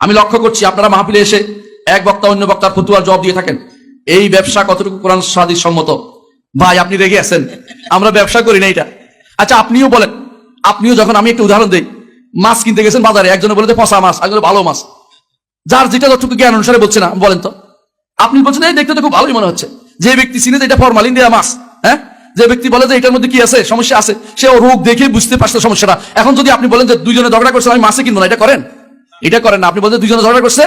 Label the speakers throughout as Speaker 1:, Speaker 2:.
Speaker 1: আমি লক্ষ্য করছি আপনারা মাহফিলে এসে এক বক্তা অন্য বক্তার ফতুয়ার জবাব দিয়ে থাকেন। এই ব্যবসা কতটুকু কোরআন সাদির সম্মত? ভাই, আপনি রেগে আছেন। আমরা ব্যবসা করি না এটা। আচ্ছা আপনিও বলেন। আপনিও যখন আমি একটা উদাহরণ দিই, মাছ কিনতে গেছেন বাজারে, একজনে বলে পচা মাছ, একজনে ভালো মাছ। যার যেটা যতটুকু জ্ঞান অনুসারে বলছে না, বলেন তো। আপনি বলছেন, এই দেখতে তো খুব ভালোই মনে হচ্ছে। যে ব্যক্তি চিনে এটা ফরমালিন দেওয়া মাছ হ্যাঁ? যে ব্যক্তি বলে যে এটার মধ্যে কি আছে, সমস্যা আছে, সে রোগ দেখে বুঝতে পারছে সমস্যাটা। এখন যদি আপনি বলেন যে দুইজনে ঝগড়া করছে আমি মাছে কিনবো না, এটা করেন? এটা করেন না। আপনি বলছেন দুইজনে ঝগড়া করছে?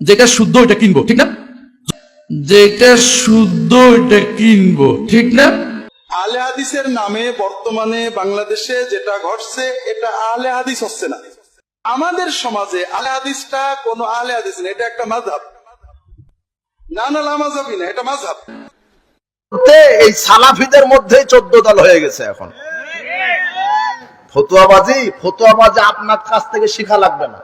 Speaker 1: যেটা শুদ্ধ ওইটা কিনবো ঠিক না? যেটা শুদ্ধ ওইটা কিনবো ঠিক না?
Speaker 2: আলে হাদিসের নামে বর্তমানে বাংলাদেশে যেটা ঘটছে এটা আলে হাদিস হচ্ছে না। আমাদের সমাজে আলে হাদিসটা কোন আলে হাদিস না এটা একটা মাঝহাব না না লামাজাবি না এটা মাঝহাব
Speaker 3: এই সালাফিদের মধ্যে চোদ্দ দল হয়ে গেছে এখন। ফতুয়াবাজি ফতুয়াবাজি আপনার কাছ থেকে শিখা লাগবে না।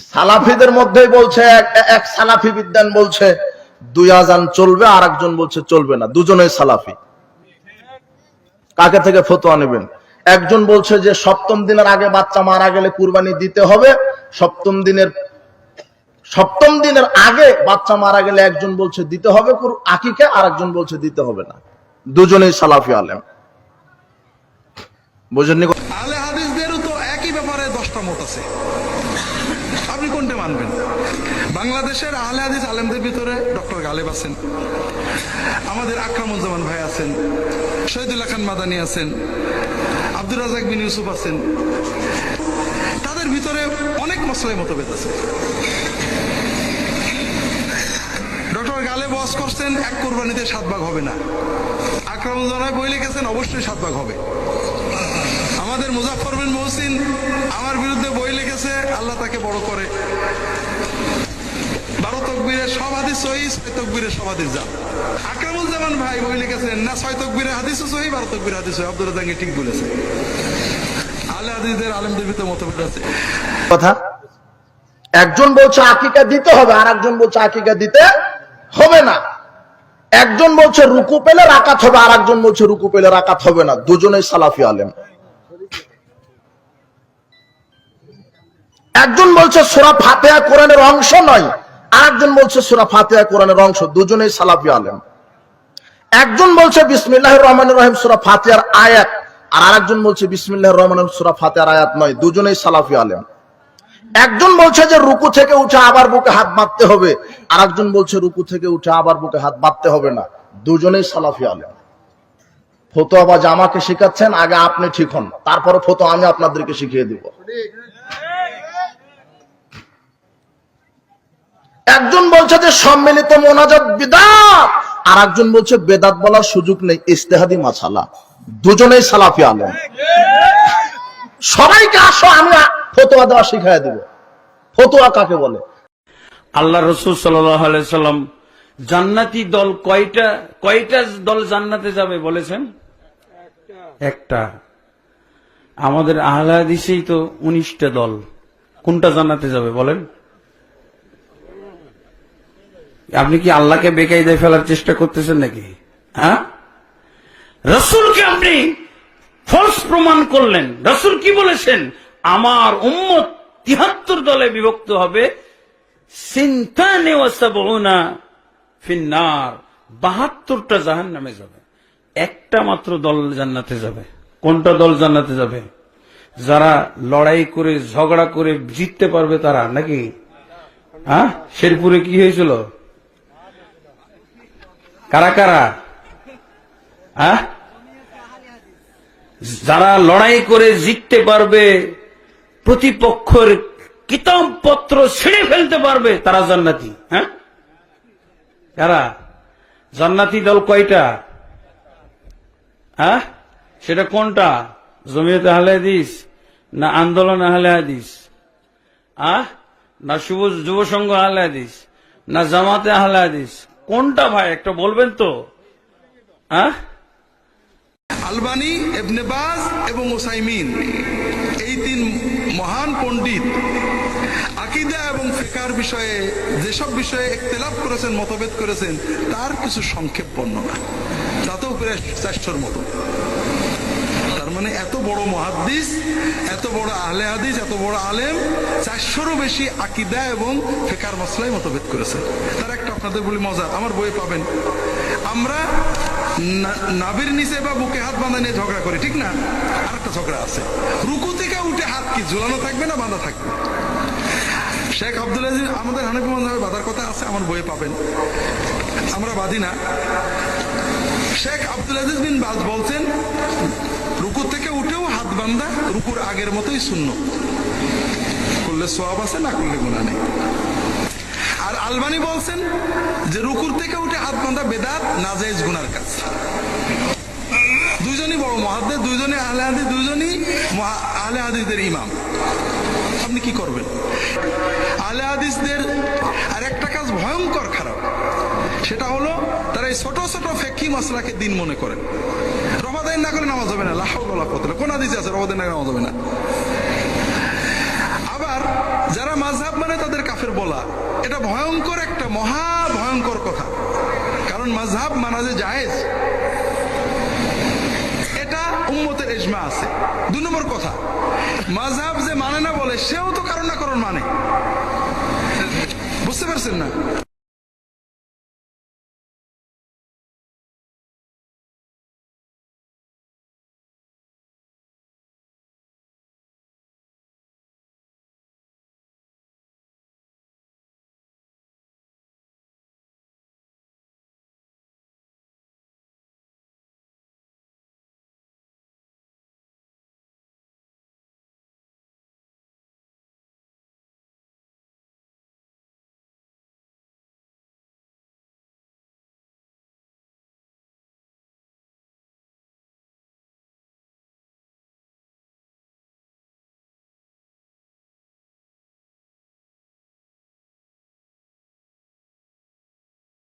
Speaker 3: সালাফিদের মধ্যেই বলছে, এক- সালাফি বিদ্যান বলছে, দুই আজান চলবে আর একজন বলছে চলবে না। দুজনেই সালাফি। কাকে থেকে ফতোয়া নেবেন? একজন বলছে যে, সপ্তম দিনের আগে বাচ্চা মারা গেলে কুরবানি দিতে হবে। সপ্তম দিনের সপ্তম দিনের আগে বাচ্চা মারা গেলে একজন বলছে দিতে হবে আকিকে আর একজন বলছে দিতে হবে না। দুজনেই সালাফি আলেম। বুঝেননি
Speaker 2: মানবেন। বাংলাদেশের আহলে হাদিস আলেমদের ভিতরে ডক্টর গালেব আছেন। আমাদের আকরামুজ্জামান ভাই আছেন শহীদুল্লাহ খান মাদানি আছেন, আব্দুর রাজাক বিন ইউসুফ আছেন। তাদের ভিতরে অনেক মশলাই মতভেদ আছে। ডক্টর গালে বস করছেন, এক কোরবানিতে সাত ভাগ হবে না। আকরামুজ্জামান বই লিখেছেন, অবশ্যই সাত ভাগ হবে। আমাদের মুজাফর বিন মহসিন আমার বিরুদ্ধে বই লিখেছে, আল্লাহ তাকে বড় করে। হাদিস সহি, ছয় হাদিস যা আকরামুজ্জামান ভাই বই লিখেছেন, না, ছয় সহি, বারো হাদিস আব্দুল রাজাঙ্গি ঠিক বলেছে। আলে হাদিসদের মতভেদ আছে।
Speaker 3: কথা? একজন বলছে আকিকা দিতে হবে আর একজন বলছে আকিকা দিতে হবে না। একজন বলছে রুকু পেলে রাকাত হবে আর একজন বলছে রুকু পেলে রাকাত হবে না। দুজনেই সালাফি আলেম। একজন বলছে সোরা ফাতেহা কোরআনের অংশ নয় আর একজন বলছে, সোরা ফাতেহা, কোরআনের অংশ, দুজনেই সালাফি আলেম। একজন বলছে বিসমিল্লাহ রহমান রহিম, সুরা ফাতিহার আয়াত। আর আরেকজন বলছে বিসমিল্লাহ রহমান সুরা ফাতিহার আয়াত নয়, দুজনেই সালাফি আলেম। একজন বলছে যে, রুকু থেকে উঠে আবার বুকে হাত বাঁধতে হবে। আর একজন বলছে, রুকু থেকে উঠে আবার বুকে হাত বাঁধতে হবে না, দুজনেই সালাফি আলেম। ফতো আবার আমাকে শিখাচ্ছেন, আগে আপনি ঠিক হন, তারপরে ফতো আমি আপনাদেরকে শিখিয়ে দিব। একজন বলছে যে সম্মিলিত মোনাজাত বিদাত আর একজন বলছে বেদাত বলার সুযোগ নেই ইস্তেহাদি মাছালা দুজনেই সালাফি আলেম। সবাইকে আসো, আমি ফতোয়া দেওয়া শিখাই দিব। ফতোয়া কাকে বলে?
Speaker 4: আল্লাহ রসুল সাল্লাম জান্নাতি দল কয়টা কয়টা দল জান্নাতে যাবে বলেছেন? একটা। আমাদের আহলাদিসেই তো উনিশটা দল। কোনটা জান্নাতে যাবে বলেন? আপনি কি আল্লাহকে বেকায়দায় ফেলার চেষ্টা করতেছেন নাকি? হ্যাঁ? রসুলকে আপনি ফলস প্রমাণ করলেন। রসুল কি বলেছেন? আমার উম্মত তিহাত্তর দলে বিভক্ত হবে। বাহাত্তরটা জাহান নামে যাবে। একটা মাত্র দল জান্নাতে যাবে। কোনটা দল জান্নাতে যাবে? যারা লড়াই করে, ঝগড়া করে জিততে পারবে তারা, নাকি? হ্যাঁ? শেরপুরে কি হয়েছিল? কারা কারা? যারা লড়াই করে জিততে পারবে, প্রতিপক্ষের কিতাবপত্র ছিঁড়ে ফেলতে পারবে, তারা জান্নাতি হ্যাঁ? কারা? জান্নাতি দল কয়টা? হ্যাঁ সেটা কোনটা? জমিয়তে আহলে হাদিস না আন্দোলন আহলে হাদিস? আহ না শুভ যুব সংঘ আহলে হাদিস? না জামাতে আহলে হাদিস? কোনটা ভাই? একটা বলবেন তো। হ্যাঁ?
Speaker 2: আলবানি এবনে বাজ এবং ওসাইমিন, এই তিন মহান পণ্ডিত আকিদা এবং ফিকার বিষয়ে, যেসব বিষয়ে করেছেন, মতভেদ করেছেন, তার কিছু সংক্ষেপ বর্ণনা। তাতেও প্রায় মতো। তার মানে এত বড় এত বড় হাদিস, এত বড় আলেম বেশি আকিদা এবং ফেকার মতভেদ আপনাদের বলি, মজা, আমার বইয়ে পাবেন। আমরা না- নাভির নিচে বা বুকে হাত বাঁধা নিয়ে ঝগড়া করি, ঠিক না? আরেকটা ঝগড়া আছে। রুকু থেকে উঠে হাত কি, ঝুলানো থাকবে না বাঁধা থাকবে? শেখ আব্দুল আজিজ, আমাদের হানিফি মজাবে বাঁধার কথা আছে, আমার বইয়ে পাবেন। আমরা বাঁধি না। শেখ আব্দুল আজিজ বিন বাজ বলছেন, রুকু থেকে উঠেও হাত বান্ধা রুকুর আগের মতোই শূন্য। করলে সোয়াব আছে, না করলে গুণা নেই। আর আলবানি বলছেন যে রুকুর থেকে উঠে হাত বান্ধা বেদাত নাজাইজ গুনার কাজ। দুইজনই বড় মহাদ্দের দুইজনই আহলে হাদিস, দুইজনই মহা- আহলে হাদিসদের ইমাম। আপনি কি করবেন? আহলে হাদিসদের আর একটা কাজ ভয়ঙ্কর খারাপ। সেটা হলো, তারা এই ছোট ছোট ফেকি মশলাকে দিন মনে করেন। রমাদাইন না করে নামাজ হবে না লাহাউ গলা পত্র কোন হাদিস আছে, রমাদাইন না নামাজ হবে না। আবার যারা মাঝহাব মানে তাদের কাফের বলা এটা ভয়ঙ্কর একটা মহা ভয়ঙ্কর কথা। কারণ মাঝহাব মানা যে জায়েজ। এটা উম্মতের এজমা আছে। দু নম্বর কথা মাঝহাব যে মানে না বলে, সেও তো কারণ না কারণ মানে। বুঝতে পারছেন না?